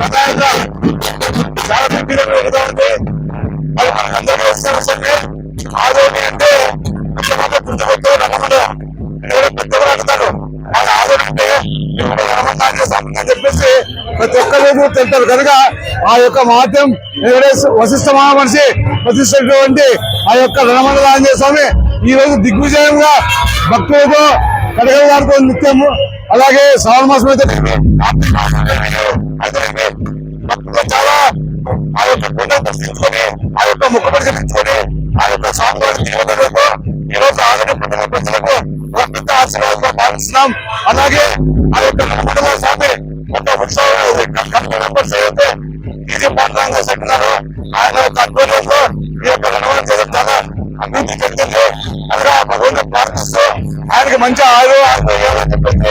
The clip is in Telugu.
రకాలుగా చాలా గంభీరంగా ఎదుగుతా అంటే అంటారు అంటే అని ప్రతి ఒక్కరు కనుక ఆ యొక్క మాధ్యం వశిష్ఠ మహామనిషి ప్రతిష్ఠించినటువంటి ఆ యొక్క రణమండల స్వామి ఈ రోజు దిగ్విజయంగా భక్తులతో కడగలాడుతూ నిత్యము అలాగే శ్రావణ మాసం అయితే చాలా. ఆ యొక్క గుండె ఆ యొక్క ముఖ పరిశీలించుకొని ఆ యొక్క స్వామివారి జీవనంలో ఈ రోజు ప్రజలకు ఒక పెద్ద ఆశీర్వాదంగా భావిస్తున్నాం అలాగే ఆ యొక్క నమ్మకం స్వామి ఒక ఉత్సవం ఇది మాత్రంగా చెప్పినారు. ఆయన యొక్క అద్భుతంలో ఈ యొక్క రణవరం చేస్తారు అభివృద్ధి చెందింది. ఆ భగవంతుని ప్రార్థిస్తూ ఆయనకి మంచి ఆరు ఆరోగ్యాలని చెప్పింది